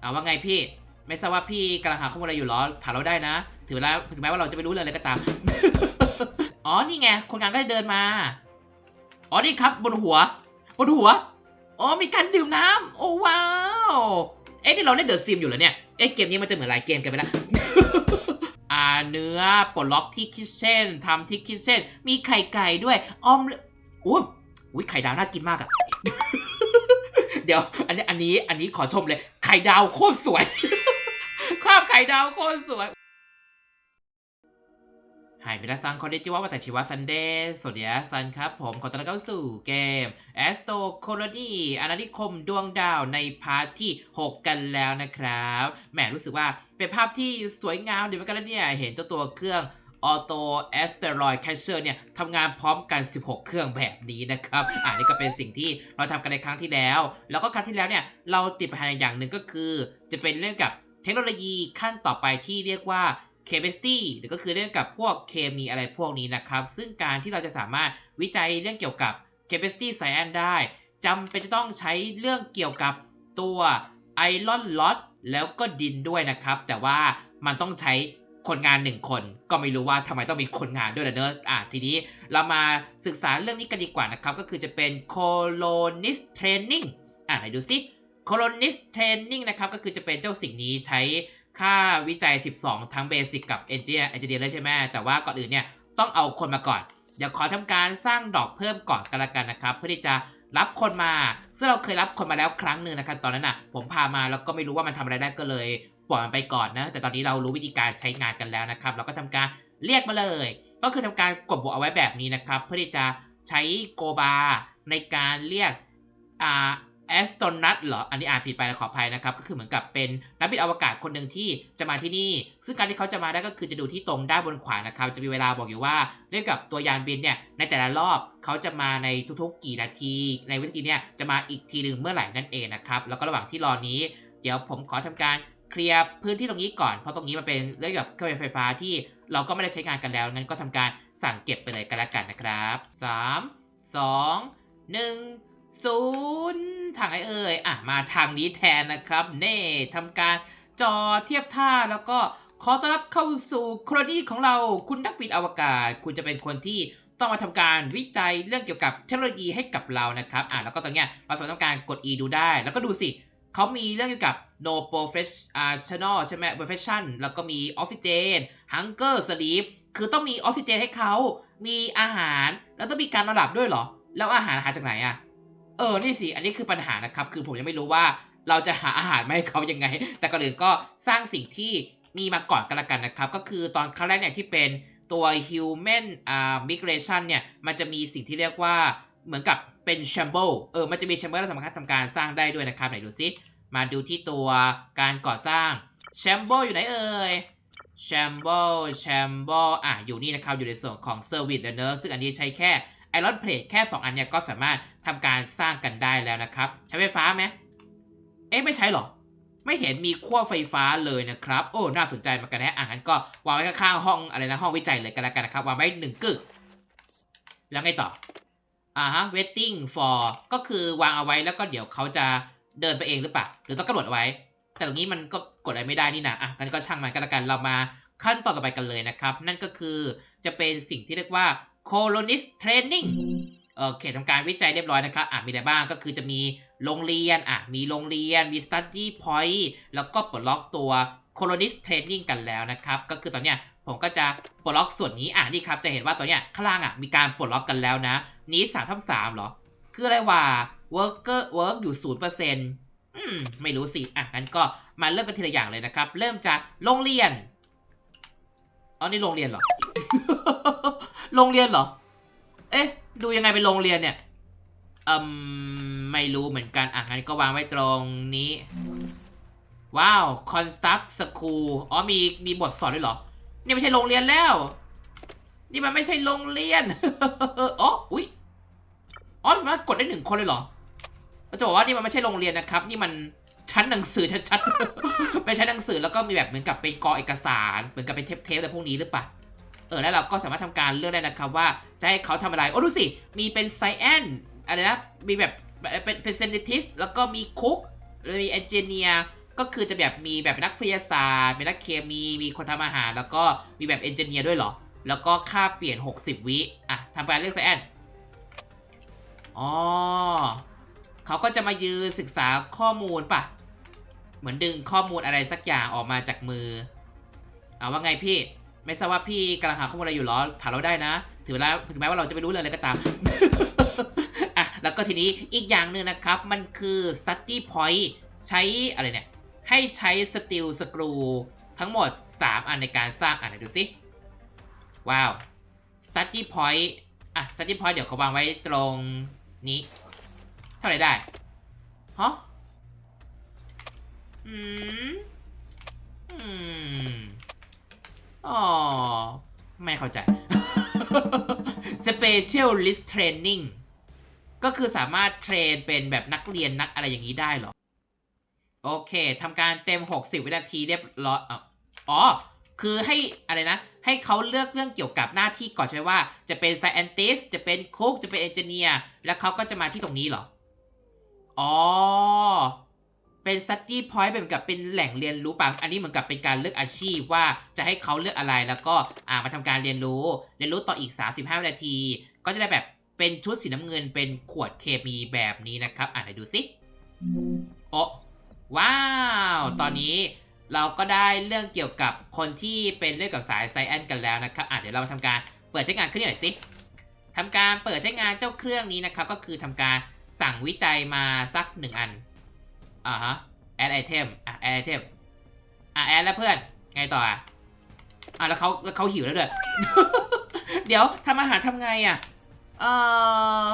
เอาว่าไงพี่ ไม่ทราบว่าพี่กำลังหาข้อมูลอะไรอยู่เหรอ ถามเราได้นะถึงเวลาถึงแม้ว่าเราจะไม่รู้เรื่องอะไรก็ตาม อ๋อ นี่ไง คนงานก็เดินมา อ๋อ นี่ครับ บนหัว บนหัว อ๋อ มีการดื่มน้ำโอ้ว้าว เอ๊ะ นี่เราเล่นเดอะซิมอยู่เหรอเนี่ย เอ๊ะ เกมนี้มันจะเหมือนหลายเกมกันไปละอ่า เนื้อปลดล็อกที่คิเช่นทำที่คิเช่นมีไข่ไก่ด้วยออมเลยอุ้ยอุ้ยไข่ดาวน่ากินมากอะ เดี๋ยว อันนี้อันนี้อันนี้ขอชมเลย ไข่ดาวโคตรสวยครอบไข่ดาวโคตรสวยไฮมินาซังคอนเดจิวะวัตชิวะซันเดย์สวัสดีซันครับผม ขอต้อนรับเข้าสู่เกม a s t o c o l o n y อาณานิคมดวงดาวในพาร์ทที่ 6 กันแล้วนะครับ แหมรู้สึกว่าเป็นภาพที่สวยงามดีเหมือนกันแล้วเนี่ย เห็นเจ้าตัวเครื่อง Auto Asteroid Catcher เนี่ยทำงานพร้อมกัน 16 เครื่องแบบนี้นะครับอ่านี่ก็เป็นสิ่งที่เราทำกันในครั้งที่แล้ว แล้วก็ครั้งที่แล้วเนี่ยเราติดปัญหาอย่างหนึ่งก็คือ จะเป็นเรื่องกับเทคโนโลยีขั้นต่อไปที่เรียกว่า chemistry หรือก็คือเรื่องกับพวกเคมีอะไรพวกนี้นะครับ ซึ่งการที่เราจะสามารถวิจัยเรื่องเกี่ยวกับ chemistry science ได้จำเป็นจะต้องใช้เรื่องเกี่ยวกับตัวไอรอนล็อตแล้วก็ดินด้วยนะครับ แต่ว่ามันต้องใช้ คนงานหนึ่งคนก็ไม่รู้ว่าทำไมต้องมีคนงานด้วยล่ะเนอะอะทีนี้เรามาศึกษาเรื่องนี้กันดีกว่านะครับ ก็คือจะเป็น colonist training อะไหนดูซิ colonist training นะครับก็คือจะเป็นเจ้าสิ่งนี้ใช้ค่าวิจัย 12 ทั้งเบสิกกับ engineer engineer เลยใช่ไหมแต่ว่าก่อนอื่นเนี่ยต้องเอาคนมาก่อน เดี๋ยวขอทำการสร้างดอกเพิ่มก่อนกันละกันนะครับ เพื่อที่จะรับคนมาซึ่งเราเคยรับคนมาแล้วครั้งหนึ่งนะครับ ตอนนั้นน่ะผมพามาแล้วก็ไม่รู้ว่ามันทำอะไรได้ก็เลย ปล่อยมันไปก่อนนะ แต่ตอนนี้เรารู้วิธีการใช้งานกันแล้วนะครับ เราก็ทำการเรียกมาเลย ก็คือทำการกดบวกเอาไว้แบบนี้นะครับ เพื่อที่จะใช้โกบาในการเรียกอ่าแอสโตนัทเหรอ อันนี้อ่านผิดไปแล้วขออภัยนะครับ ก็คือเหมือนกับเป็นนักบินอวกาศคนหนึ่งที่จะมาที่นี่ ซึ่งการที่เขาจะมาได้ก็คือจะดูที่ตรงด้านบนขวานะครับ จะมีเวลาบอกอยู่ว่าเรื่องกับตัวยานบินเนี่ย ในแต่ละรอบเขาจะมาในทุกๆกี่นาที ในวิธีเนี่ยจะมาอีกทีหนึ่งเมื่อไหร่นั่นเองนะครับ แล้วก็ระหว่างที่รอนี้ เดี๋ยวผมขอทำการ เคลียร์พื้นที่ตรงนี้ก่อน เพราะตรงนี้มันเป็นเรื่องเกี่ยวกับเครื่องไฟฟ้าที่เราก็ไม่ได้ใช้งานกันแล้ว งั้นก็ทำการสั่งเก็บไปเลยกันละกันนะครับสามสองหนึ่งศูนย์ทางไอเอ่ยอะมาทางนี้แทนนะครับ เน่ทำการจอเทียบท่าแล้วก็ขอต้อนรับเข้าสู่โครนีของเราคุณนักบินอวกาศ คุณจะเป็นคนที่ต้องมาทำการวิจัยเรื่องเกี่ยวกับเทคโนโลยีให้กับเรานะครับอะแล้วก็ตรงเนี้ยเราสามารถทำการกด E ดูได้ แล้วก็ดูสิ เขามีเรื่องเกี่ยวกับ no professional ใช่ไหม profession แล้วก็มี oxygen hunger sleep คือต้องมีออกซิเจนให้เขา มีอาหาร แล้วต้องมีการนอนหลับด้วยเหรอ แล้วอาหารหาจากไหนอะเออ นี่สิ อันนี้คือปัญหานะครับ คือผมยังไม่รู้ว่าเราจะหาอาหารมาให้เขายังไง แต่ก่อนอื่นก็สร้างสิ่งที่มีมาก่อนกันละกันนะครับ ก็คือตอนครั้งแรกเนี่ยที่เป็นตัว human อ่า migration เนี่ย มันจะมีสิ่งที่เรียกว่าเหมือนกับ เป็น chamber เออมันจะมี chamber แล้วสามารถทำการสร้างได้ด้วยนะครับไหนดูซิมาดูที่ตัวการก่อสร้าง chamber อยู่ไหนเอ่ย chamber chamber อะอยู่นี่นะครับอยู่ในส่วนของ service เนอะซึ่งอันนี้ใช้แค่ iron plate แค่ 2 อันเนี่ยก็สามารถทำการสร้างกันได้แล้วนะครับ ใช้ไฟฟ้าไหมเอ๊ะไม่ใช้หรอ ไม่เห็นมีขั้วไฟฟ้าเลยนะครับ โอ้ น่าสนใจเหมือนกันนะอะงั้นก็วางไว้ข้างๆห้องอะไรนะห้องวิจัยเลยกันแล้วกันนะครับ วางไว้หนึ่งกึกแล้วไงต่อ อ่าฮะ waiting for ก็คือวางเอาไว้แล้วก็เดี๋ยวเขาจะเดินไปเองหรือเปล่าหรือต้องกระโดดเอาไว้ แต่ตรงนี้มันก็กดอะไรไม่ได้นี่นะอะงั้นก็ช่างมันกันละกันเรามาขั้นตอนต่อไปกันเลยนะครับ นั่นก็คือจะเป็นสิ่งที่เรียกว่า colonist training โอเคทำการวิจัยเรียบร้อยนะครับอะมีอะไรบ้างก็คือจะมีโรงเรียนอะมีโรงเรียนมี study point แล้วก็ปลดล็อกตัว colonist training กันแล้วนะครับ ก็คือตอนเนี้ย ผมก็จะปลดล็อกส่วนนี้อะนี่ครับจะเห็นว่าตัวเนี้ยข้างล่างอะมีการปลดล็อกกันแล้วนะนี้สามทับสามเหรอ คืออะไรวะ worker work อยู่ศูนย์เปอร์เซ็นต์อืมไม่รู้สิอะงั้นก็มาเริ่มกันทีละอย่างเลยนะครับ เริ่มจากโรงเรียนอ๋อนี่โรงเรียนเหรอ โรงเรียนเหรอ เอ๊ะ ดูยังไงเป็นโรงเรียนเนี่ยอืมไม่รู้เหมือนกันอะงั้นก็วางไว้ตรงนี้ ว้าว construct school อ๋อมีมีบทสอนด้วยเหรอ นี่ไม่ใช่โรงเรียนแล้ว นี่มันไม่ใช่โรงเรียนอ๋ออุ๊ยอ๋อสามารถกดได้หนึ่งคนเลยเหรอเราจะบอกว่านี่มันไม่ใช่โรงเรียนนะครับ นี่มันชั้นหนังสือชัดๆเป็นชั้นหนังสือแล้วก็มีแบบเหมือนกับเป็นกอเอกสาร เหมือนกับเป็นเทปเทปอะไรพวกนี้หรือเปล่าเออแล้วเราก็สามารถทำการเลือกได้นะครับว่าจะให้เขาทำอะไร โอ้ดูสิ มีเป็นไซแอนอะไรนะ มีแบบเป็นเป็นเซนติสแล้วก็มีคุกมีเอนจิเนียร์ ก็คือจะแบบมีแบบนักวิทยาศาสตร์มีนักเคมี มีคนทำอาหาร แล้วก็มีแบบเอนจิเนียร์ด้วยเหรอ แล้วก็ค่าเปลี่ยน 60 วิอะทำการเลือกไซแอนอ๋อเขาก็จะมายืนศึกษาข้อมูลปะเหมือนดึงข้อมูลอะไรสักอย่างออกมาจากมือ เอาว่าไงพี่ ไม่ทราบว่าพี่กำลังหาข้อมูลอะไรอยู่หรอ ถามเราได้นะถือเวลาถึงแม้ว่าเราจะไม่รู้เรื่องอะไรก็ตามอะแล้วก็ทีนี้อีกอย่างหนึ่งนะครับ มันคือ study point ใช้อะไรเนี่ย ให้ใช้ steel screw ทั้งหมด 3 อันในการสร้างอะไหนดูสิ ว้าว study point อะ study point เดี๋ยวเขาวางไว้ตรงนี้ เท่าไหร่ได้ฮะอืม อืม อ๋อ ไม่เข้าใจ Specialist Training ก็คือสามารถเทรนเป็นแบบนักเรียนนักอะไรอย่างนี้ได้เหรอ โอเคทำการเต็ม 60 วินาทีเรียบร้อยอ๋อ คือให้อะไรนะ ให้เขาเลือกเรื่องเกี่ยวกับหน้าที่ก่อนใช่ไหมว่า จะเป็น scientist จะเป็น cook จะเป็น engineer แล้วเขาก็จะมาที่ตรงนี้เหรอ อ๋อ เป็น study point เป็นเหมือนกับเป็นแหล่งเรียนรู้ป่ะอันนี้เหมือนกับเป็นการเลือกอาชีพว่าจะให้เขาเลือกอะไรแล้วก็อ่ามาทำการเรียนรู้ เรียนรู้ต่ออีก 35 วินาที ก็จะได้แบบเป็นชุดสีน้ำเงินเป็นขวดเคมีแบบนี้นะครับ อ่านไหนดูสิโอ้ ว้าว ตอนนี้เราก็ได้เรื่องเกี่ยวกับคนที่เป็นเรื่องกับสายไซแอนกันแล้วนะครับอะเดี๋ยวเรามาทำการเปิดใช้งานเครื่องนี้หน่อยสิทำการเปิดใช้งานเจ้าเครื่องนี้นะครับ ก็คือทำการสั่งวิจัยมาสักหนึ่งอันอ่าฮะ add item อะ add item อะ add แล้วเพื่อน ไงต่ออะอะแล้วเขาแล้วเขาหิวแล้วด้วยเดี๋ยวทำอาหารทำไงอะเอ่อ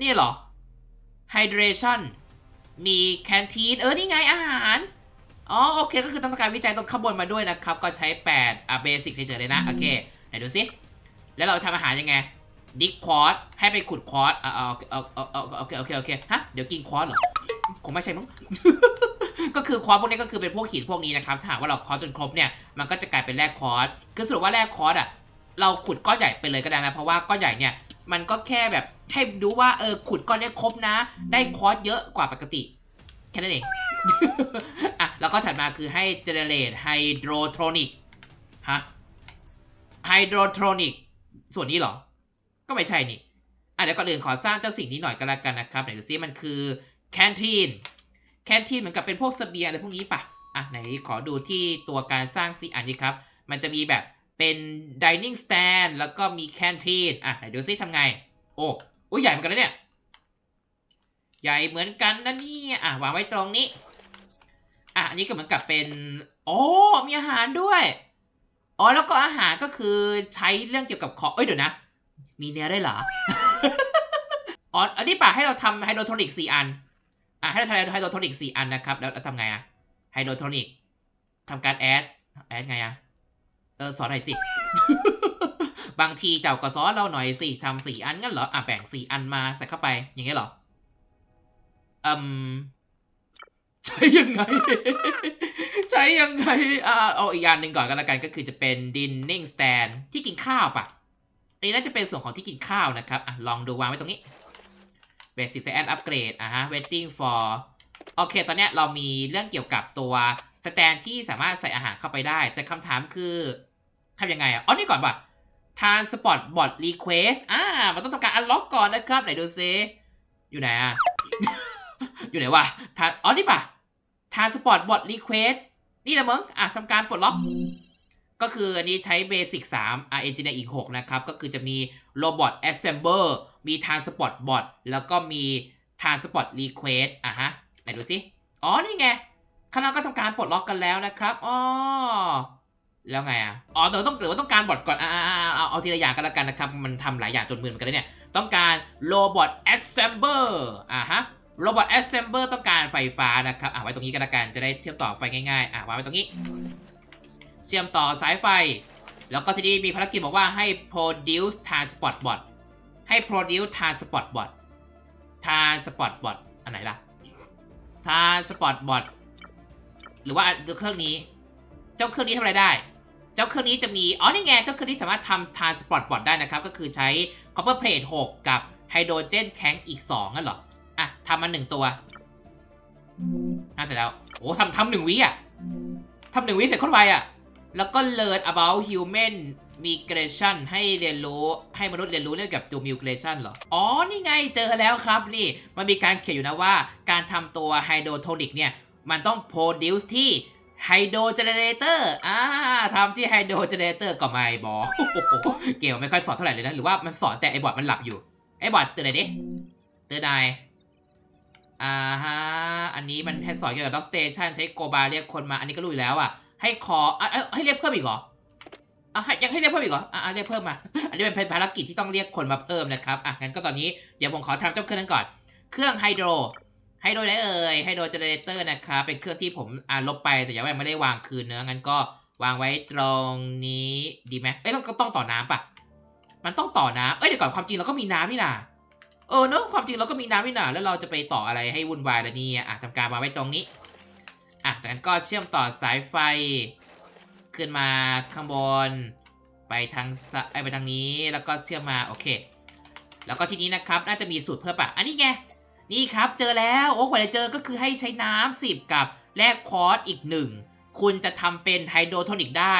นี่เหรอ hydration มีแคนทีนเออนี่ไงอาหารอ๋อโอเคก็คือต้องการวิจัยตรงข้างบนมาด้วยนะครับ ก็ใช้ 8 อะเบสิกเฉยๆเลยนะ โอเค ไหนดูสิ แล้วเราทำอาหารยังไง ดิกควอตให้ไปขุดควอตอ่าโอเคโอเคโอเคโอเคฮะเดี๋ยวกินควอตเหรอ คงไม่ใช่มั้งก็คือควอตพวกนี้ก็คือเป็นพวกหินพวกนี้นะครับถ้าหากว่าเราควอตจนครบเนี่ยมันก็จะกลายเป็นแร่ควอตคือสรุปว่าแร่ควอตอะเราขุดก้อนใหญ่ไปเลยก็ได้นะเพราะว่าก้อนใหญ่เนี่ยมันก็แค่แบบ ให้ดูว่าเออขุดก้อนเนี้ครบนะ ได้คอตเยอะกว่าปกติ แค่นั้นเอง อะ แล้วก็ถัดมาคือให้ generate hydrotronic ฮะ hydrotronic ส่วนนี้หรอ ก็ไม่ใช่นี่อะเดี๋ยวก่อนอื่นขอสร้างเจ้าสิ่งนี้หน่อยก็แล้วกันนะครับไหนดูซิมันคือ canteen canteen เหมือนกับเป็นพวกเสบียงอะไรพวกนี้ปะอะไหนขอดูที่ตัวการสร้างสิอันนี้ครับ มันจะมีแบบเป็น dining stand แล้วก็มี canteen อะไหนดูซิทำไง โอ้ อ้ยใหญ่เหมือนกันนะเนี่ย ใหญ่เหมือนกันนะนี่อะวางไว้ตรงนี้ อะอันนี้ก็เหมือนกับเป็นโอ้มีอาหารด้วยอ๋อแล้วก็อาหารก็คือใช้เรื่องเกี่ยวกับของเอ้ยเดี๋ยวนะ มีเนื้อได้เหรออ๋ออันนี้ป่ะให้เราทำไฮโดรโทนิกสี่อันอะให้เราทำไฮโดรโทนิกสี่อันนะครับ แล้วเราทำไงอะไฮโดรโทนิกทำการแอดแอดไงอะเออสอนหน่อยสิ บางทีเจ้าก็สอนเราหน่อยสิทำสี่อันงั้นเหรออะแบ่งสี่อันมาใส่เข้าไป อย่างเงี้ยเหรออืมใช้ยังไง ใช้ยังไงอ่าเอาอีกอย่างหนึ่งก่อนก็แล้วกันก็คือจะเป็น dining stand ที่กินข้าวปะอันนี้น่าจะเป็นส่วนของที่กินข้าวนะครับอะลองดูวางไว้ตรงนี้ basic and upgrade อะฮะ waiting for โอเค ตอนเนี้ยเรามีเรื่องเกี่ยวกับตัวสแตนที่สามารถใส่อาหารเข้าไปได้ แต่คำถามคือทำยังไงอะอ๋อนี่ก่อนป่ะ transport bot request อ่า มันต้องทำการ unlock ก่อนนะครับ ไหนดูซิอยู่ไหนอะ อยู่ไหนวะทานอ๋อ นี่ป่ะ transport bot request นี่แหละมึง อะทำการปลดล็อก ก็คืออันนี้ใช้เบสิก3อะ engineer อีก 6 นะครับ ก็คือจะมี robot assembler มี transport bot แล้วก็มี transport request อะฮะ ไหนดูสิอ๋อ นี่ไงข้างล่างก็ทำการปลดล็อกกันแล้วนะครับ อ๋อ แล้วไงอะ อ๋อแต่ต้องหรือว่าต้องการบอทก่อน อ่าเอาเอาทีละอย่างกันแล้วกันนะครับ มันทำหลายอย่างจนมือเหมือนกันเลยเนี่ย ต้องการ robot assembler อะฮะ robot assembler ต้องการไฟฟ้านะครับ อะไว้ตรงนี้กันละกัน จะได้เชื่อมต่อไฟง่ายๆ อะวางไว้ตรงนี้ เชื่อมต่อสายไฟ แล้วก็ทีนี้มีภารกิจบอกว่าให้ produce transport bot ให้ produce transport bot transport bot อันไหนล่ะ transport bot หรือว่าเครื่องนี้ เจ้าเครื่องนี้ทำอะไรได้ เจ้าเครื่องนี้จะมี อ๋อ นี่ไง เจ้าเครื่องนี้สามารถทำ transport bot ได้นะครับ ก็คือใช้ copper plate 6 กับ hydrogen tank อีก2นั่นหรอ อะทำมาหนึ่งตัวอะเสร็จแล้ว โอ้ทำทำหนึ่งวิอะทำหนึ่งวิเสร็จโคนไวอะ แล้วก็ learn about human migration ให้เรียนรู้ให้มนุษย์เรียนรู้เรื่องเกี่ยวกับตัว migration เหรอ อ๋อ นี่ไงเจอแล้วครับนี่ มันมีการเขียนอยู่นะว่า การทำตัว hydrotonic เนี่ย มันต้อง produce ที่ hydro generator อ่าทำที่ hydro generator ก็ไม่บอกเกี่ยวไม่ค่อยสอนเท่าไหร่เลยนะ หรือว่ามันสอนแต่ไอ้บอดมันหลับอยู่ ไอ้บอดตื่นหน่อยดิตื่นหน่อยอ่าฮะ อันนี้มันให้สอนเกี่ยวกับ dot station ใช้โกบาเรียกคนมา อันนี้ก็รู้อยู่แล้วอะ ให้ขออะให้เรียกเพิ่มอีกเหรออะยังให้เรียกเพิ่มอีกเหรออะอะเรียกเพิ่มมา อันนี้เป็นภารกิจที่ต้องเรียกคนมาเพิ่มนะครับ อะงั้นก็ตอนนี้เดี๋ยวผมขอทำเจ้าเครื่องนั้นก่อน เครื่องไฮโดร ไฮโดรไหนเอ่ยไฮโดรเจเนเรเตอร์นะครับเป็นเครื่องที่ผมอ่าลบไปแต่ยังไม่ได้วางคืนเนื้องั้นก็วางไว้ตรงนี้ดีไหมเอ้ยต้องต้องต่อน้ำปะมันต้องต่อน้ำเอ้ยเดี๋ยวก่อนความจริงเราก็มีน้ำนี่นาเออเนอะความจริงเราก็มีน้ำนี่นาแล้วเราจะไปต่ออะไรให้วุ่นวายแล้วเนี่ยอะทำการวางไว้ตรงนี้อะจากนั้นก็เชื่อมต่อสายไฟ ขึ้นมาข้างบน ไปทางไปทางนี้แล้วก็เชื่อมมาโอเค แล้วก็ทีนี้นะครับ น่าจะมีสูตรเพิ่มปะอันนี้ไง นี่ครับเจอแล้วโอ้กว่าจะเจอก็คือให้ใช้น้ำสิบกับแลกคอร์สอีกหนึ่งคุณจะทำเป็นไฮโดรโทนิกได้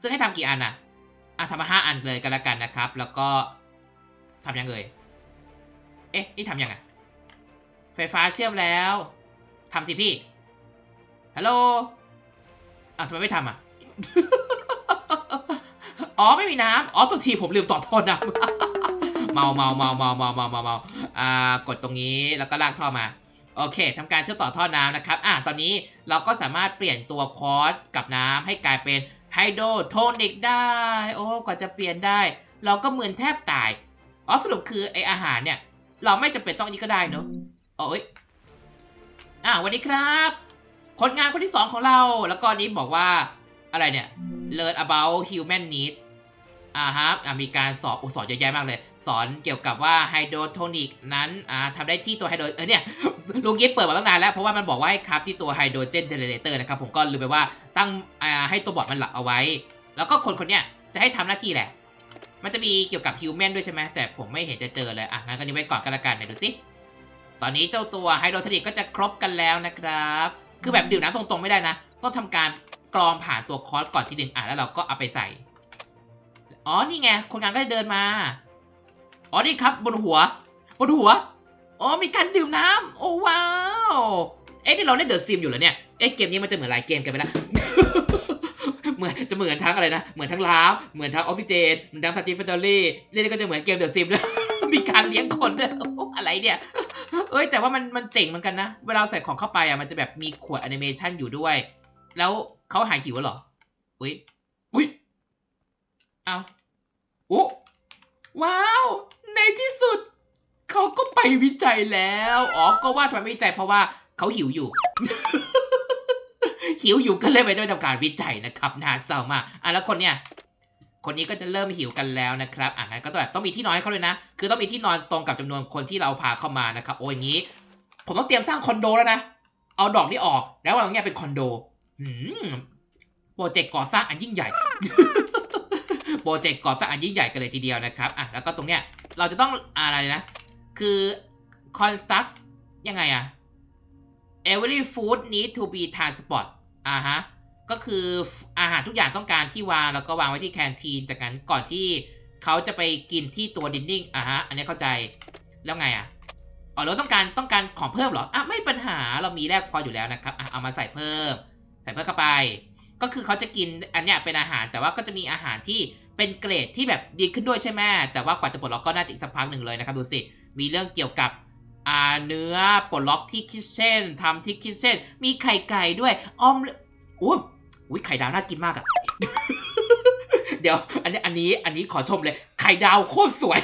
ซึ่งให้ทำกี่อันอะอะทำมาห้าอันเลยกันละกันนะครับ แล้วก็ทำยังเอ่ยเอ๊ะนี่ทำยังไงไฟฟ้าเชื่อมแล้วทำสิพี่ฮัลโหลอะทำไมไม่ทำอะอ๋อไม่มีน้ำอ๋อตัวทีผมลืมต่อท่อน้ำ เมาเมาเมาเมาเมาเมาเมาเมาอ่ากดตรงนี้แล้วก็ลากท่อมา โอเคทำการเชื่อมต่อท่อน้ำนะครับอะตอนนี้เราก็สามารถเปลี่ยนตัวคอร์สกับน้ำให้กลายเป็นไฮโดรโทนิกได้ โอ้กว่าจะเปลี่ยนได้ เราก็เหมือนแทบตายอ๋อสรุปคือไออาหารเนี่ย เราไม่จำเป็นต้องนี้ก็ได้เนอะโอ้ยอะสวัสดีครับคนงานคนที่สองของเรา แล้วก็นี้บอกว่าอะไรเนี่ย learn about human need อ่าฮะอ่ามีการสอนอุสอนเยอะแยะมากเลย สอนเกี่ยวกับว่าไฮโดรโทนิกนั้นอ่าทำได้ที่ตัวไฮโดรเออเนี่ยลุงยิปเปิดมาตั้งนานแล้ว เพราะว่ามันบอกว่าให้ครับที่ตัวไฮโดรเจนเจเนเรเตอร์นะครับผมก็ลืมไปว่าตั้งอ่าให้ตัวบอร์ดมันหลับเอาไว้ แล้วก็คนคนเนี้ยจะให้ทำหน้าที่แหละ มันจะมีเกี่ยวกับฮิวแมนด้วยใช่ไหมแต่ผมไม่เห็นจะเจอเลย อะงั้นก็นี้ไว้ก่อนกันละกันไหนดูสิตอนนี้เจ้าตัวไฮโดรโทนิกก็จะครบกันแล้วนะครับ คือแบบดื่มน้ำตรงๆไม่ได้นะ ต้องทำการกรองผ่านตัวคอร์สก่อนทีหนึ่งอะแล้วเราก็เอาไปใส่ อ๋อนี่ไงคนงานก็เดินมา อ๋อนี่ครับบนหัว บนหัว อ๋อมีการดื่มน้ำโอ้ว้าว เอ๊ะนี่เราเล่นเดอะซิมอยู่เหรอเนี่ย เอ๊ะเกมนี้มันจะเหมือนหลายเกมกันไปแล้วเหมือนจะเหมือนทั้งอะไรนะ เหมือนทั้งลาฟเหมือนทั้งออฟฟิเจน เหมือนทั้งสตีฟเฟอร์รี่เล่นก็จะเหมือนเกมเดอะซิมด้วยมีการเลี้ยงคนด้วยโอ้อะไรเนี่ย เอ้ยแต่ว่ามันมันเจ๋งเหมือนกันนะ เวลาใส่ของเข้าไปอะมันจะแบบมีขวดแอนิเมชันอยู่ด้วย แล้วเขาหายหิวเหรอ อุ้ยอุ้ยเอาโอ้ว้าว ในที่สุด เขาก็ไปวิจัยแล้ว อ๋อ ก็ว่าทำไมไม่วิจัยเพราะว่าเขาหิวอยู่ หิวอยู่ก็เลยไปต้องทำการวิจัยนะครับน่าเศร้ามากอะแล้วคนเนี่ยคนนี้ก็จะเริ่มหิวกันแล้วนะครับอะงั้นก็ต้องแบบต้องมีที่นอนให้เขาเลยนะ คือต้องมีที่นอนตรงกับจำนวนคนที่เราพาเข้ามานะครับ โอ้ยงี้ ผมต้องเตรียมสร้างคอนโดแล้วนะ เอาดอกนี้ออก แล้วเราเนี่ยเป็นคอนโดหืมโปรเจกต์ก่อสร้างอันยิ่งใหญ่ โปรเจกต์ก่อสร้างอันยิ่งใหญ่กันเลยทีเดียวนะครับอะแล้วก็ตรงเนี้ยเราจะต้องอะไรนะ คือ construct ยังไงอะ every food need to be transport อ่าฮะก็คืออาหารทุกอย่างต้องการที่วางแล้วก็วางไว้ที่แคนทีนจากนั้นก่อนที่เขาจะไปกินที่ตัวดินนิ่งอ่าฮะอันนี้เข้าใจแล้วไงอะอ๋อเราต้องการต้องการของเพิ่มเหรออะไม่ปัญหาเรามีแลกพออยู่แล้วนะครับอะเอามาใส่เพิ่ม ใส่เพิ่มเข้าไป ก็คือเขาจะกินอันเนี้ยเป็นอาหารแต่ว่าก็จะมีอาหารที่เป็นเกรดที่แบบดีขึ้นด้วยใช่ไหมแต่ว่ากว่าจะปลดล็อกก็น่าจะอีกสักพักหนึ่งเลยนะครับดูสิ มีเรื่องเกี่ยวกับอาเนื้อปลดล็อกที่คิเช่นทำที่คิเช่น มีไข่ไก่ด้วยออมอุ้ยอุ้ยไข่ดาวน่ากินมากอะเดี๋ยว อันนี้อันนี้อันนี้ขอชมเลย ไข่ดาวโคตรสวย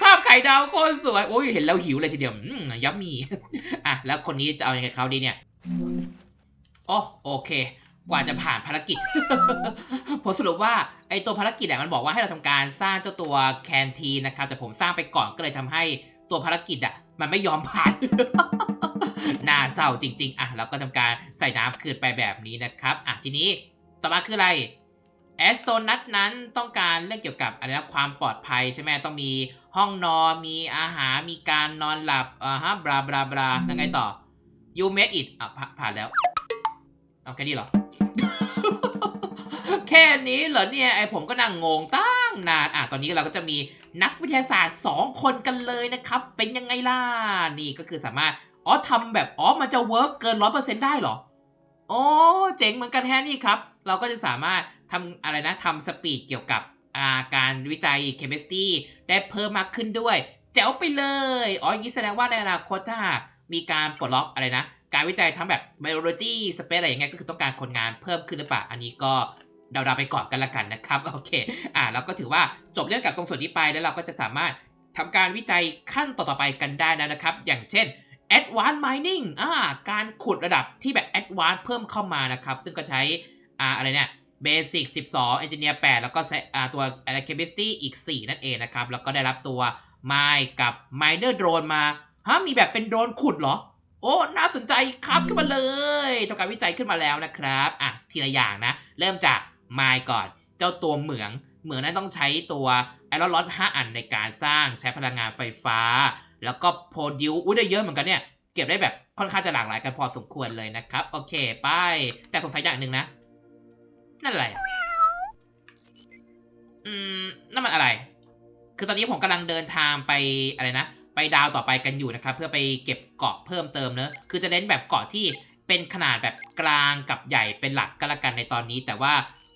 ข้าวไข่ดาวโคตรสวยโอ้ยเห็นแล้วหิวเลยทีเดียวยัมมี่อะแล้วคนนี้จะเอาอยัางไงเขาดีเนี่ยโอ้โอเค กว่าจะผ่านภารกิจผลสรุปว่าไอตัวภารกิจอะมันบอกว่าให้เราทำการสร้างเจ้าตัวแคนทีนะครับ แต่ผมสร้างไปก่อนก็เลยทำให้ตัวภารกิจอะมันไม่ยอมผ่านน่าเศร้าจริง ๆ อะเราก็ทำการใส่น้ำคืนไปแบบนี้นะครับ อะทีนี้ต่อมาคืออะไรแอสโตนัทนั้นต้องการเรื่องเกี่ยวกับอะไรนะความปลอดภัยใช่ไหมต้องมีห้องนอน มีอาหาร มีการนอนหลับอ่าฮะบลาบลาบลาแล้วไงต่อ you made it อะผ่าผ่านแล้ว เอาแค่นี้เหรอ แค่นี้เหรอเนี่ยไอผมก็นั่งงงตั้งนานอะตอนนี้เราก็จะมีนักวิทยาศาสตร์ 2 คนกันเลยนะครับ เป็นยังไงล่ะ นี่ก็คือสามารถอ๋อทำแบบอ๋อมันจะเวิร์กเกินร้อยเปอร์เซ็นได้เหรอโอ้เจ๋งเหมือนกันแฮนี่ครับ เราก็จะสามารถทำอะไรนะทำสปีดเกี่ยวกับาการวิจัยเคมิสตรีได้เพิ่มมากขึ้นด้วย แจ๋วไปเลย อ๋ออย่างนี้แสดงว่าในอนาคตถ้ามีการปลดล็อกอะไรนะ การวิจัยทั้งแบบ biology space อะไรอย่างเงี้ยก็คือต้องการคนงานเพิ่มขึ้นหรือเปล่า อันนี้ก็ เดาๆไปก่อนกันละกันนะครับโอเคอ่าเราก็ถือว่าจบเรื่องกับตรงส่วนนี้ไปแล้วเราก็จะสามารถทำการวิจัยขั้นต่อๆไปกันได้แล้วนะครับ อย่างเช่น advanced mining อ่าการขุดระดับที่แบบ advanced เพิ่มเข้ามานะครับ ซึ่งก็ใช้อ่าอะไรเนี่ย basic 12 engineer 8 แล้วก็อ่าตัวอะไร chemistry อีก 4 นั่นเองนะครับ แล้วก็ได้รับตัว mine กับ miner drone มาฮะมีแบบเป็นโดรนขุดเหรอ โอ้ น่าสนใจครับขึ้นมาเลยทำการวิจัยขึ้นมาแล้วนะครับ อะ ทีละอย่างนะ เริ่มจาก mine ก่อน เจ้าตัวเหมือง เหมืองนั้นต้องใช้ตัวไอรอนล็อต5อันในการสร้างใช้พลังงานไฟฟ้า แล้วก็โปรดิวอุ้ยได้เยอะเหมือนกันเนี่ย เก็บได้แบบค่อนข้างจะหลากหลายกันพอสมควรเลยนะครับ โอเคไปแต่สงสัยอย่างหนึ่งนะ นั่นอะไรอะอืมนั่นมันอะไร คือตอนนี้ผมกำลังเดินทางไปอะไรนะ ไปดาวต่อไปกันอยู่นะครับ เพื่อไปเก็บเกาะเพิ่มเติมเนอะคือจะเน้นแบบเกาะที่เป็นขนาดแบบกลางกับใหญ่เป็นหลักก็แล้วกันในตอนนี้ แต่ว่า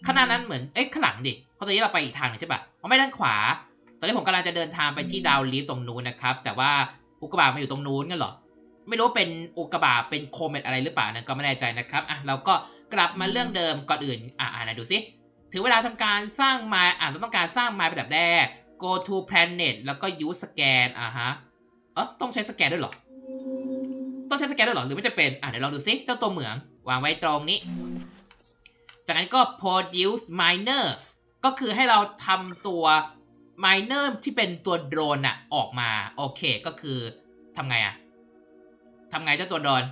ขนาดนั้นเหมือน เอ๊ะข้างหลังดิ เพราะตอนนี้เราไปอีกทางหนึงใช่ปะอ๋อไม่ด้านขวา ตอนนี้ผมกำลังจะเดินทางไปที่ดาวลีฟตรงนู้นนะครับ แต่ว่าอุกกาบาตมาอยู่ตรงนู้นกันเหรอ ไม่รู้เป็นอุกกาบาตเป็นโคเมตอะไรหรือเปล่านะก็ไม่แน่ใจนะครับ อะเราก็กลับมาเรื่องเดิมก่อนอื่น อะอ่านดูสิถึงเวลาทำการสร้างไม้อะเราต้องการสร้างไม้เป็นแบบแรก go to planet แล้วก็ use scan อะฮะ เออต้องใช้สแกนด้วยเหรอ ต้องใช้สแกนด้วยเหรอ หรือไม่จะเป็น อะเดี๋ยวลองดูซิ เจ้าตัวเหมือง วางไว้ตรงนี้ จากนั้นก็ produce miner ก็คือให้เราทำตัว miner ที่เป็นตัวโดรนอะออกมา โอเคก็คือทำไงอะทำไงเจ้าตัวโดรน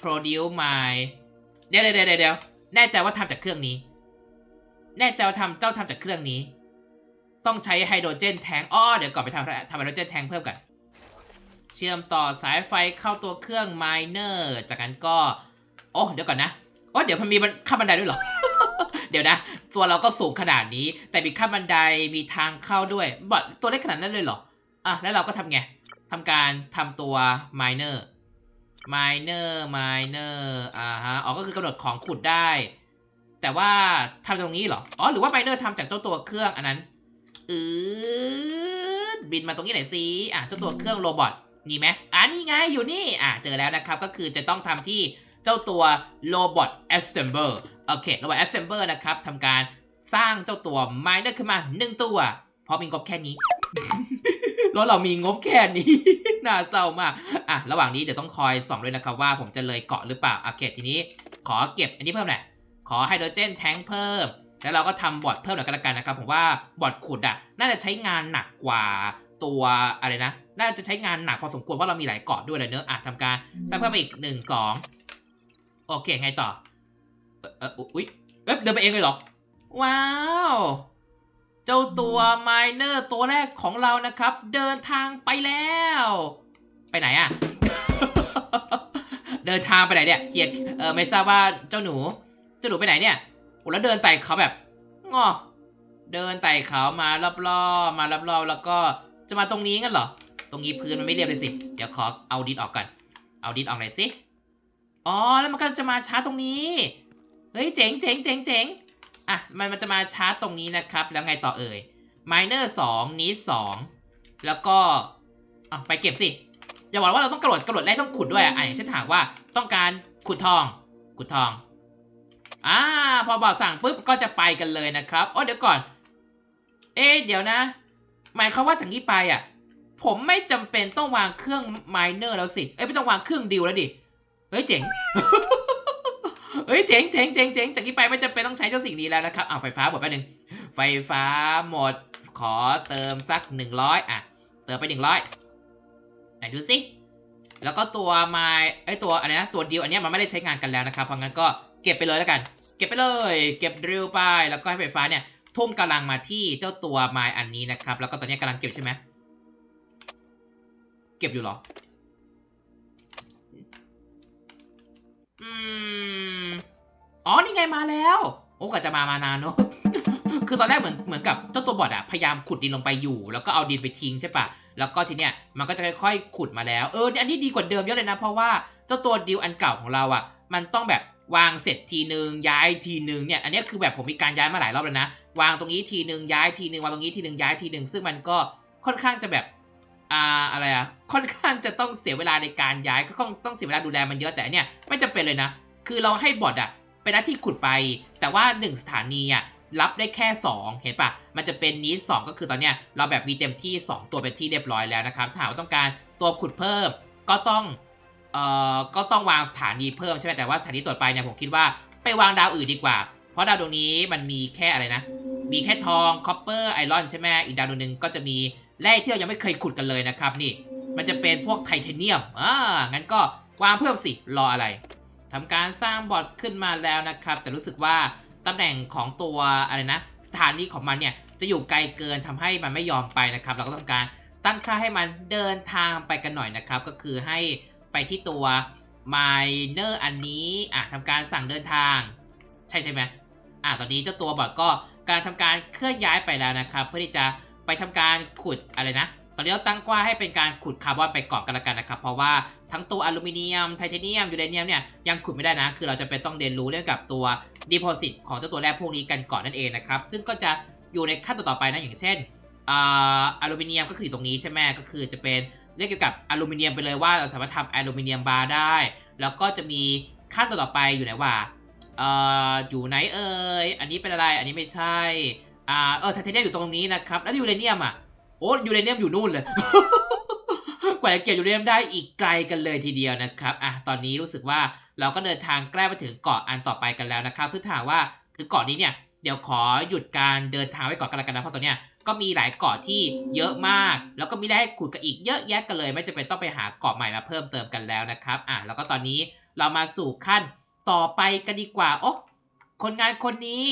produce my เดี๋ยวเดี๋ยวเดี๋ยวแน่ใจว่าทำจากเครื่องนี้ แน่ใจว่าทำเจ้าทำจากเครื่องนี้ ต้องใช้ไฮโดรเจนแทงอ๋อเดี๋ยวก่อนไปทำทำไฮโดรเจนแทงเพิ่มกันเชื่อมต่อสายไฟเข้าตัวเครื่องไมเนอร์จากนั้นก็ โอ้ เดี๋ยวก่อนนะ โอ้เดี๋ยวมันมีบันขั้นบันไดด้วยเหรอ เดี๋ยวนะ ตัวเราก็สูงขนาดนี้ แต่มีขั้นบันไดมีทางเข้าด้วยบอดตัวเล็กขนาดนั้นเลยเหรอ อะ แล้วเราก็ทำไงทำการทำตัวไมเนอร์ไมเนอร์ไมเนอร์อ่าฮะ อ๋อ ก็คือกำหนดของขุดได้ แต่ว่าทำตรงนี้เหรอ อ๋อ หรือว่าไมเนอร์ทำจากเจ้าตัวเครื่องอันนั้นอืดบินมาตรงนี้หน่อยสิอะเจ้าตัวเครื่องโรบอทนี่ไหมอ่านี่ไงอยู่นี่ อะเจอแล้วนะครับ ก็คือจะต้องทำที่ เจ้าตัว Robot Assembler โอเค Robot Assembler นะครับทำการสร้างเจ้าตัว Miner ขึ้นมาหนึ่งตัว เพราะมีงบแค่นี้ แล้วเรามีงบแค่นี้ น่าเศร้ามาก อะ ระหว่างนี้เดี๋ยวต้องคอยส่องด้วยนะครับว่าผมจะเลยเกาะหรือเปล่า โอเค ทีนี้ขอเก็บอันนี้เพิ่มแหละขอไฮโดรเจนแทงเพิ่ม แล้วเราก็ทำบอร์ดเพิ่มหน่อยก็แล้วกันนะครับ ผมว่าบอร์ดขุดอะ น่าจะใช้งานหนักกว่าตัวอะไรนะ น่าจะใช้งานหนักพอสมควรเพราะเรามีหลายเกาะด้วยเลยเนอะอะทำการสร้างเพิ่มไปอีกหนึ่งสอง โอเคไงต่อ เออเอออุ๊ยเอ๊ะเดินไปเองเลยเหรอ ว้าว เจ้าตัวไมเนอร์ตัวแรกของเรานะครับ เดินทางไปแล้ว ไปไหนอะเดินทางไปไหนเนี่ยเกียร์เออไม่ทราบว่าเจ้าหนู เจ้าหนูไปไหนเนี่ยโอ้แล้วเดินไต่เขาแบบงอเดินไต่เขามารอบๆมารอบๆแล้วก็จะมาตรงนี้งั้นเหรอ ตรงนี้พื้นมันไม่เรียบเลยสิ เดี๋ยวขอเอาดินออกก่อน เอาดินออกหน่อยสิ อ๋อ แล้วมันก็จะมาชาร์จตรงนี้ เฮ้ย เจ๋งเจ๋งเจ๋งเจ๋งอะ มันมันจะมาชาร์จตรงนี้นะครับ แล้วไงต่อเอ่ย miner สองนี้สองแล้วก็อะไปเก็บสิ อย่าบอกว่าเราต้องกระโดดกระโดดแรกต้องขุดด้วยอะอะอย่างเช่นถามว่าต้องการขุดทอง ขุดทอง อ่า พอบอกสั่งปุ๊บก็จะไปกันเลยนะครับอ๋อเดี๋ยวก่อน เอ๊ะเดี๋ยวนะ หมายความว่าจากนี้ไปอะ ผมไม่จำเป็นต้องวางเครื่อง miner แล้วสิ เอ้ยไม่ต้องวางเครื่องดิวแล้วดิ ฮ้ยเจ๋ง เฮ้ยเจ๋งเจ๋งเจ๋งเจ๋งจากนี้ไปไม่จำเป็นต้องใช้เจ้าสิ่งนี้แล้วนะครับอ้าวไฟฟ้าหมดไปหนึ่งไฟฟ้าหมดขอเติมสักหนึ่งร้อยอะ เติมไปหนึ่งร้อยไหนดูสิ แล้วก็ตัวไม้ไอยตัวอะไรนะตัวดิวอันเนี้ยมันไม่ได้ใช้งานกันแล้วนะครับ เพราะงั้นก็เก็บไปเลยแล้วกัน เก็บไปเลย เก็บดิวไป แล้วก็ให้ไฟฟ้าเนี่ยทุ่มกำลังมาที่เจ้าตัวไม้อันนี้นะครับ แล้วก็ตอนนี้กำลังเก็บใช่ไหมเก็บอยู่เหรอ อืม อ๋อ นี่ไงมาแล้ว โอ้ก็จะมามานานเนอะ คือตอนแรกเหมือนเหมือนกับเจ้าตัวบอทอะพยายามขุดดินลงไปอยู่ แล้วก็เอาดินไปทิ้งใช่ปะแล้วก็ทีเนี้ยมันก็จะค่อยๆขุดมาแล้ว เออ อันนี้ดีกว่าเดิมเยอะเลยนะ เพราะว่าเจ้าตัวดิวอันเก่าของเราอะมันต้องแบบวางเสร็จทีนึงย้ายทีนึงเนี่ย อันนี้คือแบบผมมีการย้ายมาหลายรอบแล้วนะ วางตรงนี้ทีนึงย้ายทีนึงวางตรงนี้ทีนึงย้ายทีนึงซึ่งมันก็ค่อนข้างจะแบบ อ่าอะไรอะค่อนข้างจะต้องเสียเวลาในการย้ายก็ต้องต้องเสียเวลาดูแลมันเยอะแต่เนี่ยไม่จำเป็นเลยนะ คือเราให้บอทอะเป็นหน้าที่ขุดไป แต่ว่า 1 สถานีอะรับได้แค่ 2 เห็นปะมันจะเป็นนิด2ก็คือตอนเนี้ยเราแบบมีเต็มที่ 2 ตัวเป็นที่เรียบร้อยแล้วนะครับถ้าหากว่าต้องการตัวขุดเพิ่มก็ต้องเอ่อก็ต้องวางสถานีเพิ่มใช่ไหมแต่ว่าสถานีต่อไปเนี่ยผมคิดว่าไปวางดาวอื่นดีกว่า เพราะดาวดวงนี้มันมีแค่อะไรนะ มีแค่ทองคอปเปอร์ไอรอนใช่ไหมอีกดาวดวงหนึ่งก็จะมี แร่ที่เรายังไม่เคยขุดกันเลยนะครับนี่ มันจะเป็นพวกไทเทเนียมอ่างั้นก็วางเพิ่มสิ รออะไรทำการสร้างบอทขึ้นมาแล้วนะครับ แต่รู้สึกว่าตำแหน่งของตัวอะไรนะ สถานีของมันเนี่ยจะอยู่ไกลเกินทำให้มันไม่ยอมไปนะครับ เราก็ต้องการตั้งค่าให้มันเดินทางไปกันหน่อยนะครับ ก็คือให้ไปที่ตัว miner อันนี้อะทำการสั่งเดินทาง ใช่ใช่ไหมอะตอนนี้เจ้าตัวบอทก็การทำการเคลื่อนย้ายไปแล้วนะครับ เพื่อที่จะ ไปทำการขุดอะไรนะ ตอนนี้เราตั้งกว่าให้เป็นการขุดคาร์บอนไปก่อนกันละกันนะครับ เพราะว่าทั้งตัวอลูมิเนียม ไทเทเนียม ยูเรเนียมเนี่ยยังขุดไม่ได้นะ คือเราจะเป็นต้องเรียนรู้เรื่องกับตัวดีโพซิตของเจ้าตัวแรกพวกนี้กันก่อนนั่นเองนะครับ ซึ่งก็จะอยู่ในขั้นต่อๆไปนะ อย่างเช่นอลูมิเนียมก็คืออยู่ตรงนี้ใช่ไหมก็คือจะเป็นเรื่องเกี่ยวกับอลูมิเนียมไปเลยว่าเราสามารถทำอลูมิเนียมบาร์ได้ แล้วก็จะมีขั้นต่อๆไปอยู่ไหนวะเอ่ออยู่ไหนเอ่ย อันนี้เป็นอะไร อันนี้ไม่ใช่ อ่าเออไทเทเนียมอยู่ตรงนี้นะครับ แล้วยูเรเนียมอะโอ้ยูเรเนียมอยู่นู่นเลย กว่าจะเก็บยูเรเนียมได้อีกไกลกันเลยทีเดียวนะครับอะตอนนี้รู้สึกว่าเราก็เดินทางใกล้มาถึงเกาะอันต่อไปกันแล้วนะครับ ซึ่งถามว่าคือเกาะนี้เนี่ยเดี๋ยวขอหยุดการเดินทางไว้ก่อนกันละกันนะเพราะตอนเนี้ยก็มีหลายเกาะที่เยอะมาก แล้วก็มีได้ขุดกันอีกเยอะแยะกันเลย ไม่จำเป็นต้องไปหาเกาะใหม่มาเพิ่มเติมกันแล้วนะครับอะแล้วก็ตอนนี้เรามาสู่ขั้นต่อไปกันดีกว่าโอ้คนงานคนนี้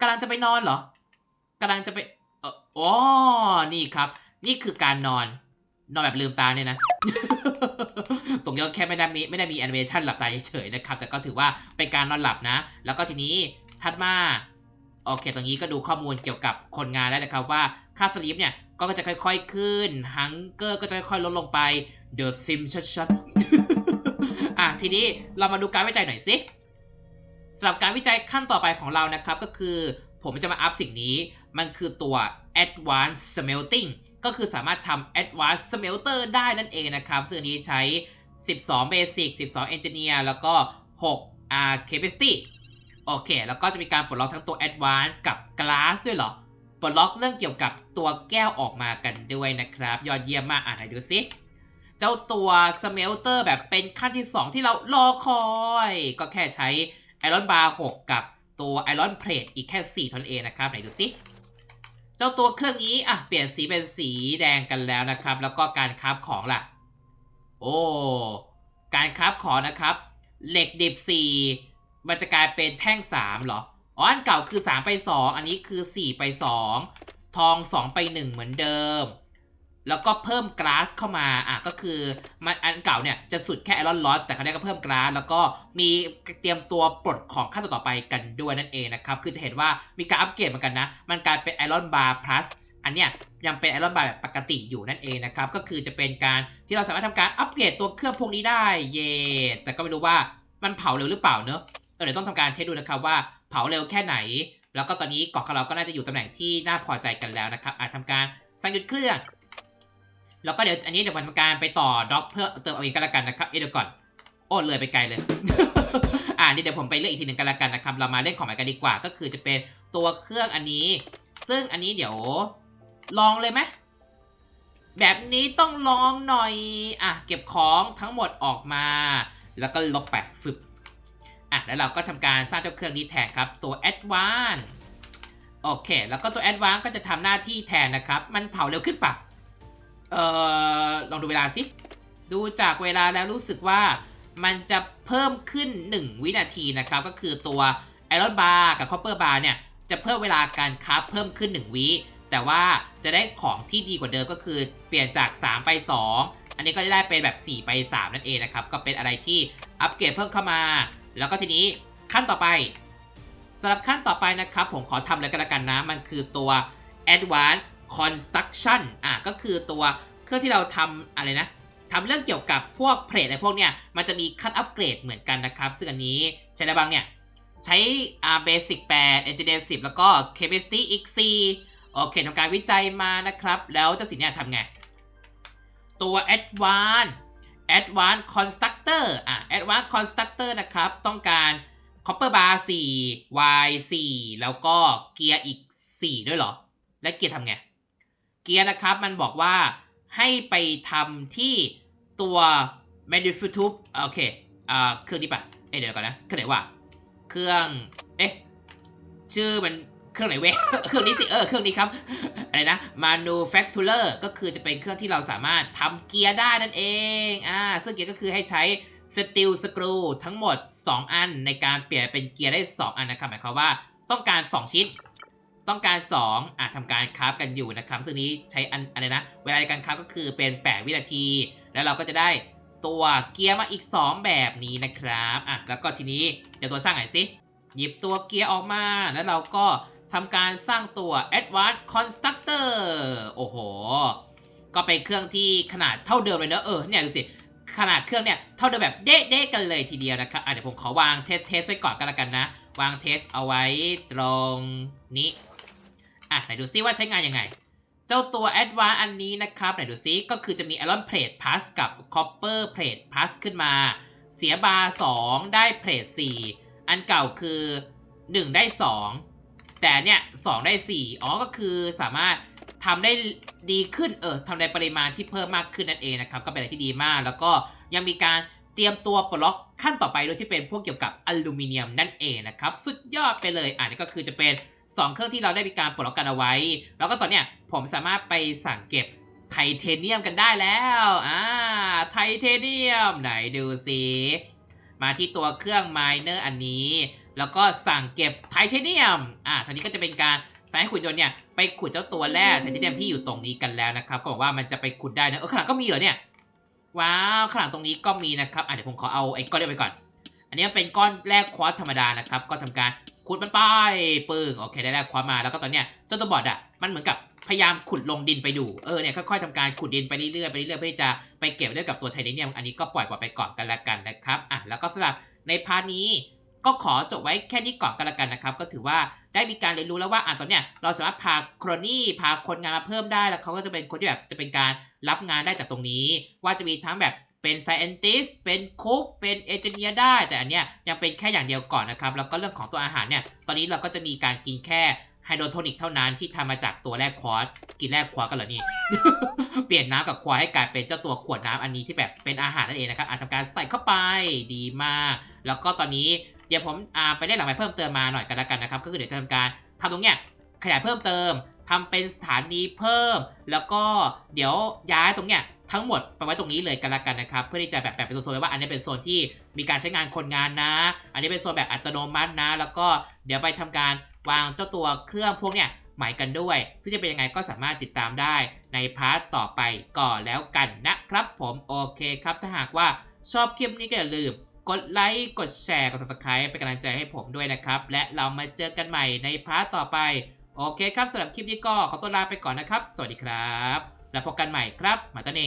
กำลังจะไปนอนเหรอ กำลังจะไปเอ๋อนี่ครับ นี่คือการนอน นอนแบบลืมตาเนี่ยนะ ตรงนี้แค่ไม่ได้มีไม่ได้มีแอนิเมชันหลับตาเฉยๆนะครับ แต่ก็ถือว่าเป็นการนอนหลับนะ แล้วก็ทีนี้ถัดมา โอเค ตรงนี้ก็ดูข้อมูลเกี่ยวกับคนงานได้นะครับว่าค่าสลีปเนี่ยก็จะค่อยๆขึ้น ฮังเกอร์ก็จะค่อยๆลดลงไป เดอะซิมชัดๆ อะ ทีนี้เรามาดูการวิจัยหน่อยสิสำหรับการวิจัยขั้นต่อไปของเรานะครับ ก็คือ ผมจะมาอัพสิ่งนี้ มันคือตัว Advanced Smelting ก็คือสามารถทำ Advanced Smelter ได้นั่นเองนะครับซึ่งนนี้ใช้ 12 Basic 12 Engineer แล้วก็ 6 R Capacity โอเค แล้วก็จะมีการปลดล็อกทั้งตัว Advanced กับ Glass ด้วยเหรอ ปลดล็อกเรื่องเกี่ยวกับตัวแก้วออกมากันด้วยนะครับ ยอดเยี่ยมมากอ่านหนดูสิเจ้าตัว Smelter แบบเป็นขั้นที่ 2 ที่เรารอคอย ก็แค่ใช้ Iron Bar 6 กับตัว Iron Plate อีกแค่4ท่านั้นเองนะครับ ไหนดูสิ เจ้าตัวเครื่องนี้อะเปลี่ยนสีเป็นสีแดงกันแล้วนะครับ แล้วก็การคราฟของล่ะ โอ้การคราฟของนะครับ เหล็กดิบ4มันจะกลายเป็นแท่ง3เหรออ๋ออันเก่าคือ 3 ไป 2 อันนี้คือ 4 ไป 2 ทอง 2 ไป 1 เหมือนเดิม แล้วก็เพิ่มกราสเข้ามา อะก็คือมันอันเก่าเนี่ยจะสุดแค่ไอรอนลอสแต่ครั้งนี้ก็เพิ่มกราสแล้วก็มีเตรียมตัวปลดของขั้นต่อไปกันด้วยนั่นเองนะครับ คือจะเห็นว่ามีการอัปเกรดเหมือนกันนะ มันกลายเป็นไอรอนบาร์พลัสอันเนี้ยยังเป็นไอรอนบาร์แบบปกติอยู่นั่นเองนะครับ ก็คือจะเป็นการที่เราสามารถทำการอัปเกรดตัวเครื่องพวกนี้ได้ เย่แต่ก็ไม่รู้ว่ามันเผาเร็วหรือเปล่าเนอะเดี๋ยวต้องทำการเทสดูนะครับว่าเผาเร็วแค่ไหน แล้วก็ตอนนี้เกาะของเราก็น่าจะอยู่ตำแหน่งที่น่าพอใจกันแล้วนะครับ อาจทำการสั่งหยุดเครื่อง แล้วก็เดี๋ยวอันนี้เดี๋ยวมันทำการไปต่อด็อกเพื่อเติมเอาเองกันละกันนะครับเอ้ยเดี๋ยวก่อนโอ้เลยไปไกลเลย อ่านี่เดี๋ยวผมไปเลือกอีกทีหนึ่งกันละกันนะครับ เรามาเล่นของใหม่กันดีกว่า ก็คือจะเป็นตัวเครื่องอันนี้ ซึ่งอันนี้เดี๋ยวลองเลยไหมแบบนี้ต้องลองหน่อย อะ เก็บของทั้งหมดออกมา แล้วก็ลบไปฟึบอะ แล้วเราก็ทำการสร้างเจ้าเครื่องนี้แทนครับ ตัว Advance โอเค แล้วก็ตัว Advance ก็จะทำหน้าที่แทนนะครับ มันเผาเร็วขึ้นปะ เอ่อลองดูเวลาสิ ดูจากเวลาแล้วรู้สึกว่ามันจะเพิ่มขึ้น 1 วินาทีนะครับ ก็คือตัว Iron Bar กับ Copper Bar เนี่ย จะเพิ่มเวลาการคราฟเพิ่มขึ้น 1 วิแต่ว่าจะได้ของที่ดีกว่าเดิมก็คือเปลี่ยนจาก 3 ไป 2 อันนี้ก็จะได้เป็นแบบ 4 ไป 3 นั่นเองนะครับ ก็เป็นอะไรที่อัปเกรดเพิ่มเข้ามา แล้วก็ทีนี้ขั้นต่อไปสำหรับขั้นต่อไปนะครับ ผมขอทำเลยกันละกันนะ มันคือตัว advanced construction อะก็คือตัวเครื่องที่เราทำอะไรนะทำเรื่องเกี่ยวกับพวกเพลทอะไรพวกเนี้ยมันจะมีขั้นอัปเกรดเหมือนกันนะครับ ซึ่งอันนี้ใช้อะไรบ้างเนี่ย ใช้อ่า basic 8 engineer 10แล้วก็ chemistry อีก4โอเคทำการวิจัยมานะครับ แล้วเจ้าสิ่งเนี้ยทำไง ตัว advanced advanced constructor อะ advanced constructor นะครับ ต้องการ copper bar 4 y 4แล้วก็เกียร์อีก 4 ด้วยเหรอ และเกียร์ทำไง กียร์นะครับ มันบอกว่าให้ไปทำที่ตัว manufacture โอเคอ่าเครื่องนี้ปะเอ้เดี๋ยวก่อนนะเครื่องไหนวะเครื่องเอ๊ะชื่อมันเครื่องไหนเว้ยเครื่องนี้สิเออเครื่องนี้ครับอะไรนะ manufacturer ก็คือจะเป็นเครื่องที่เราสามารถทำเกียร์ได้นั่นเองอ่าซึ่งเกียร์ก็คือให้ใช้ steel screw ทั้งหมด 2 อันในการเปลี่ยนเป็นเกียร์ได้ 2 อันนะครับหมายความว่าต้องการ 2 ชิ้น ต้องการ 2อะทำการคราฟกันอยู่นะครับ ซึ่งนี้ใช้อันอะไรนะ เวลาในการคราฟก็คือเป็น 8 วินาที แล้วเราก็จะได้ตัวเกียร์มาอีก 2 แบบนี้นะครับอะแล้วก็ทีนี้เดี๋ยวตัวสร้างหน่อยสิ หยิบตัวเกียร์ออกมา แล้วเราก็ทำการสร้างตัว Advanced Constructor โอ้โห ก็เป็นเครื่องที่ขนาดเท่าเดิมเลยเนอะเออเนี่ยดูสิขนาดเครื่องเนี่ยเท่าเดิมแบบเด๊ะๆกันเลยทีเดียวนะครับอะเดี๋ยวผมขอวางเทสเทสไว้ก่อนกันละกันนะ วางเทสเอาไว้ตรงนี้ อะไหนดูซิว่าใช้งานยังไง เจ้าตัว Advanced อันนี้นะครับไหนดูซิก็คือจะมี Iron Plate Plus กับ Copper Plate Plus ขึ้นมา เสียบาร์ 2 ได้ Plate 4อันเก่าคือ 1 ได้ 2 แต่เนี่ย 2 ได้ 4 อ๋อก็คือสามารถทำได้ดีขึ้นเออทำในปริมาณที่เพิ่มมากขึ้นนั่นเองนะครับ ก็เป็นอะไรที่ดีมาก แล้วก็ยังมีการเตรียมตัวปลดล็อกขั้นต่อไปด้วยที่เป็นพวกเกี่ยวกับอลูมิเนียมนั่นเองนะครับ สุดยอดไปเลยอ่านี่ก็คือจะเป็น 2 เครื่องที่เราได้มีการปลดล็อกกันเอาไว้ แล้วก็ตอนเนี้ยผมสามารถไปสั่งเก็บไทเทเนียมกันได้แล้ว อ่า ไทเทเนียม ไหนดูสิมาที่ตัวเครื่องไมเนอร์อันนี้ แล้วก็สั่งเก็บไทเทเนียม อ่าทีนี้ก็จะเป็นการใช้ให้ขุนยนต์เนี่ยไปขุดเจ้าตัวแร่ไทเทเนียมที่อยู่ตรงนี้กันแล้วนะครับ ก็บอกว่ามันจะไปขุดได้นะ เออข้างก็มีเหรอเนี่ย ว้าวข้างหลังตรงนี้ก็มีนะครับ อะเดี๋ยวผมขอเอาไอ้ก้อนนี้ไปก่อน อันนี้เป็นก้อนแรกควอตธรรมดานะครับ ก็ทำการ ขุดมันไปปึ้งโอเคได้แรกควอตมาแล้วก็ตอนเนี้ยเจ้าตัวบอดอะมันเหมือนกับพยายามขุดลงดินไปดู เออเนี่ยค่อยๆทำการขุดดินไปเรื่อยๆไปเรื่อยๆเพื่อที่จะไปเก็บด้วยกับตัวไทเทเนียม อันนี้ก็ปล่อยกว่าไปก่อนกันละกันนะครับอะแล้วก็สำหรับในพาร์ทนี้ก็ขอจบไว้แค่นี้ก่อนกันละกันนะครับ ก็ถือว่าได้มีการเรียนรู้แล้วว่าอะตอนเนี้ยเราสามารถพาโครนี่พาคนงานมาเพิ่มได้แล้วเขาก็จะเป็นคนที่แบบจะเป็นการรับงานได้จากตรงนี้ ว่าจะมีทั้งแบบ เป็น scientist เป็นคุกเป็นเอเจเนียได้ แต่อันเนี้ยยังเป็นแค่อย่างเดียวก่อนนะครับ แล้วก็เรื่องของตัวอาหารเนี่ย ตอนนี้เราก็จะมีการกินแค่ไฮโดรโทนิกเท่านั้นที่ทำมาจากตัวแรกควอตกินแรกควอตกันเหรอนี่ เปลี่ยนน้ำกับควอตให้กลายเป็นเจ้าตัวขวดน้ำอันนี้ที่แบบเป็นอาหารนั่นเองนะครับอาจทำการใส่เข้าไปดีมาก แล้วก็ตอนนี้เดี๋ยวผมอ่าไปได้หลังไปเพิ่มเติมมาหน่อยกันแล้วกันนะครับ ก็คือเดี๋ยวจะทำการทำตรงเนี้ยขยายเพิ่มเติมทำเป็นสถานีเพิ่ม แล้วก็เดี๋ยวย้ายตรงเนี้ย ทั้งหมดไปไว้ตรงนี้เลยกันละกันนะครับ เพื่อที่จะแบบแบ่งเป็นโซนๆไว้ว่าอันนี้เป็นโซนที่มีการใช้งานคนงานนะ อันนี้เป็นโซนแบบอัตโนมัตินะ แล้วก็เดี๋ยวไปทำการวางเจ้าตัวเครื่องพวกเนี้ยหมายกันด้วย ซึ่งจะเป็นยังไงก็สามารถติดตามได้ในพาร์ทต่อไปก่อนแล้วกันนะครับ ผมโอเคครับ ถ้าหากว่าชอบคลิปนี้ก็อย่าลืมกดไลค์กดแชร์กด subscribe เป็นกำลังใจให้ผมด้วยนะครับ และเรามาเจอกันใหม่ในพาร์ทต่อไป โอเคครับสำหรับคลิปนี้ก็ขอตัวลาไปก่อนนะครับ สวัสดีครับ แล้วพบกันใหม่ครับ มาตเน